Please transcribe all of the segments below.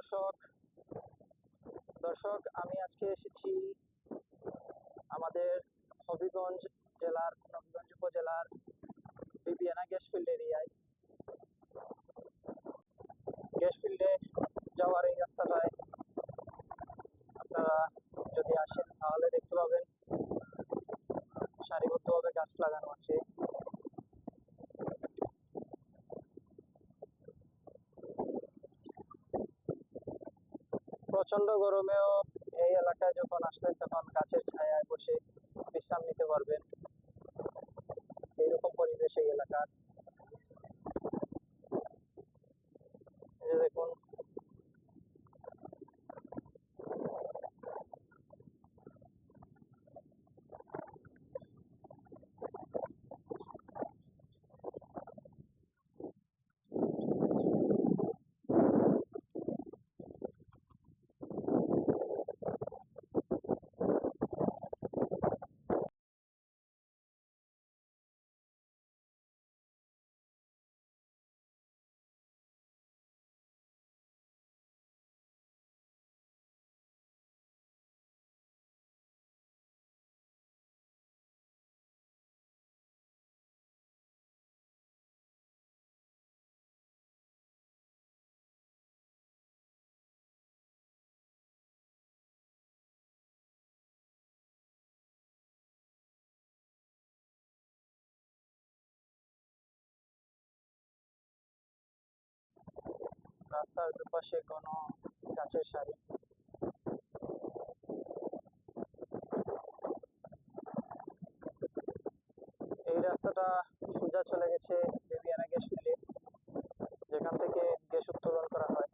দর্শক দর্শক, আমি আজকে এসেছি আমাদের হবিগঞ্জ জেলার, নবীগঞ্জ উপজেলার বিবিয়ানা গ্যাস ফিল্ড এরিয়ায়। গ্যাস ফিল্ডে যাওয়ার এই রাস্তাটায় আপনারা যদি আসেন, তাহলে দেখতে পাবেন সারিবদ্ধভাবে গাছ লাগানো আছে। প্রচণ্ড গরমেও এই এলাকায় যখন আসবেন, তখন গাছের ছায়ায় বসে বিশ্রাম নিতে পারবেন। এইরকম পরিবেশ এই এলাকার। দেখুন রাস্তার দুপাশে কোনো গাছের সারি এই রাস্তাটা সোজা চলে গেছে বেবিয়ানা গ্যাস ফিল্ডে যেখান থেকে গ্যাস উত্তোলন করা হয়।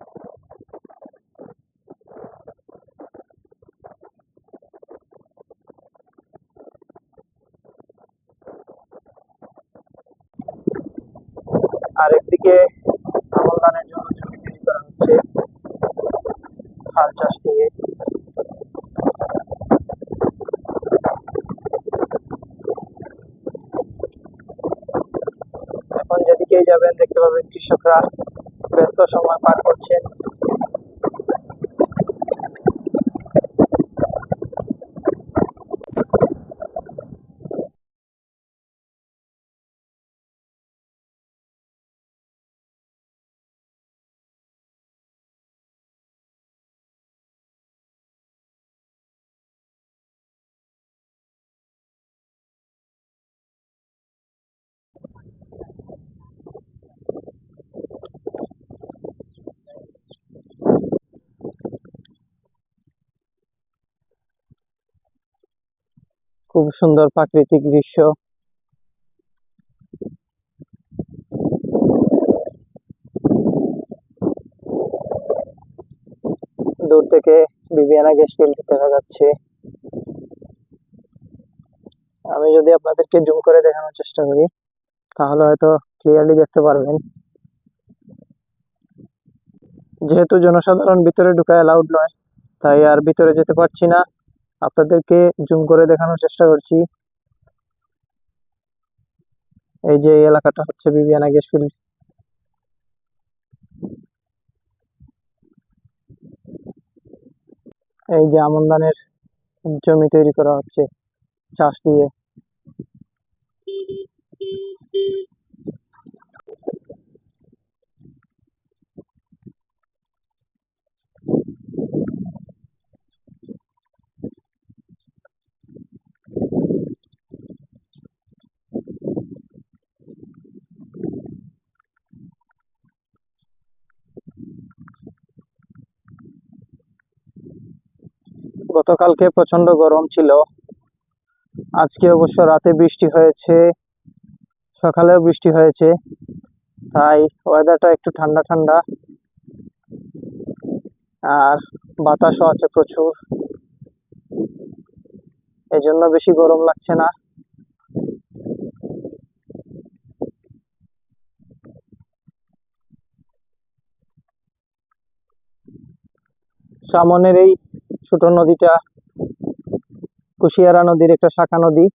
আর একদিকে আমন ধানের জন্য জমি তৈরি করা হচ্ছে হাল চাষ দিয়ে এখন যেদিকেই যাবেন দেখতে পাবেন কৃষকরা ব্যস্ত সময় পার করছেন। খুব সুন্দর প্রাকৃতিক দৃশ্য। দূর থেকে বিবিয়ানা গ্যাস ফিল্ড দেখা যাচ্ছে। আমি যদি আপনাদেরকে জুম করে দেখানোর চেষ্টা করি, তাহলে হয়তো ক্লিয়ারলি দেখতে পারবেন। যেহেতু জনসাধারণ ভিতরে ঢুকা অ্যালাউড নয়, তাই আর ভিতরে যেতে পারছি না। আপনাদেরকে জুম করে দেখানোর চেষ্টা করছি। এই যে এলাকাটা হচ্ছে বিবিয়ানা গ্যাস ফিল্ড এই যে আমন ধানের জমি তৈরি করা হচ্ছে চাষ দিয়ে। গতকালকে প্রচণ্ড গরম ছিল। আজকে অবশ্য রাতে বৃষ্টি হয়েছে, সকালেও বৃষ্টি হয়েছে, তাই ওয়েদারটা একটু ঠান্ডা ঠান্ডা। আর বাতাসও আছে প্রচুর। এই জন্য বেশি গরম লাগছে না। সামনের এই ছোট নদীটা, কুশিয়ারা নদীর একটা শাখা নদী।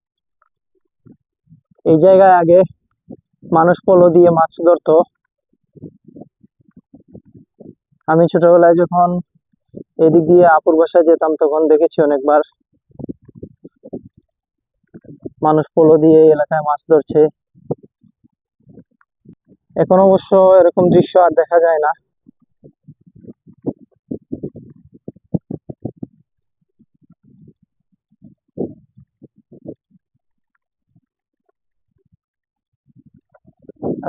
এই জায়গায় আগে মানুষ পলো দিয়ে মাছ ধরতো। আমি ছোটবেলায় যখন এদিক দিয়ে আপুর বাসায় যেতাম, তখন দেখেছি অনেকবার মানুষ পলো দিয়ে এলাকায় মাছ ধরছে। এখন অবশ্য এরকম দৃশ্য আর দেখা যায় না।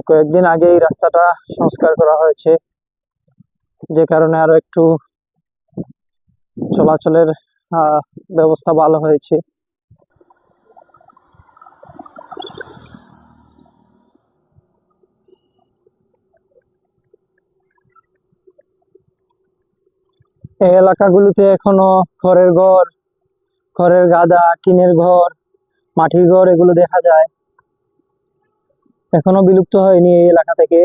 কয়েকদিন আগে এই রাস্তাটা সংস্কার করা হয়েছে, যে কারণে আরও একটু চলাচলের ব্যবস্থা ভালো হয়েছে। এই এলাকাগুলোতে এখনও খড়ের ঘর, খড়ের গাদা, টিনের ঘর, মাটির ঘর এগুলো দেখা যায়। এখনও বিলুপ্ত হয়নি এই এলাকা থেকে।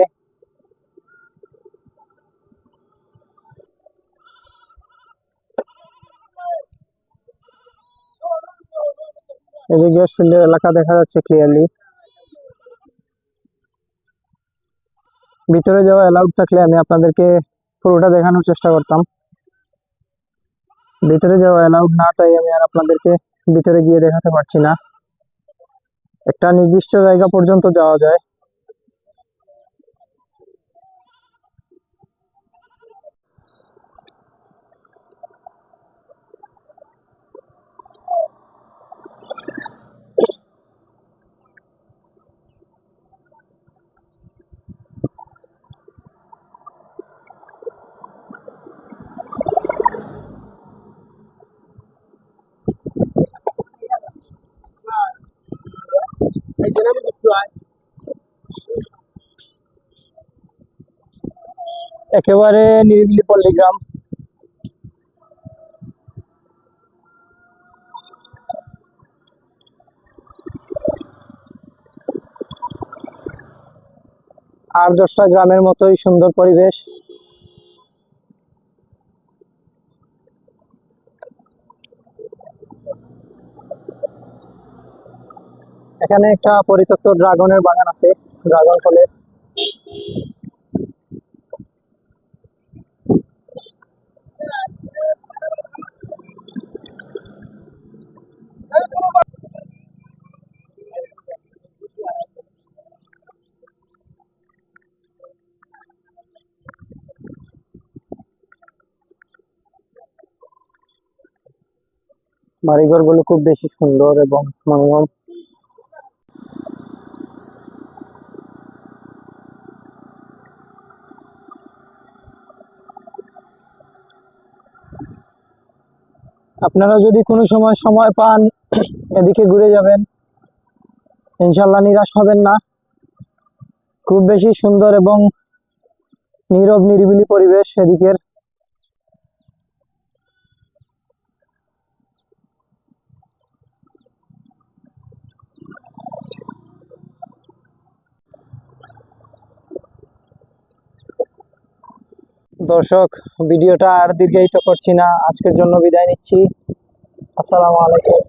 এই যে গ্যাস ফিল্ডের এলাকা দেখা যাচ্ছে ক্লিয়ারলি ভিতরে যাওয়া অ্যালাউড থাকলে আমি আপনাদেরকে পুরোটা দেখানোর চেষ্টা করতাম। ভিতরে যাওয়া অ্যালাউড না, তাই আমি আর আপনাদেরকে ভিতরে গিয়ে দেখাতে পারছি না। একটা নির্দিষ্ট জায়গা পর্যন্ত যাওয়া যায়। একেবারে নিরিবিলি পল্লী গ্রাম। আর দশটা গ্রামের মতোই সুন্দর পরিবেশ। এখানে একটা পরিত্যক্ত ড্রাগনের বাগান আছে, ড্রাগন ফলের। বাড়িঘরগুলো খুব বেশি সুন্দর এবং মনোরম আপনারা যদি কোনো সময় সময় পান, এদিকে ঘুরে যাবেন। ইনশাল্লাহ নিরাশ হবেন না। খুব বেশি সুন্দর এবং নীরব, নিরিবিলি পরিবেশ এদিকের। দর্শক ভিডিওটা আর দীর্ঘায়িত করছি না। আজকের জন্য বিদায় নিচ্ছি। আসসালামু আলাইকুম।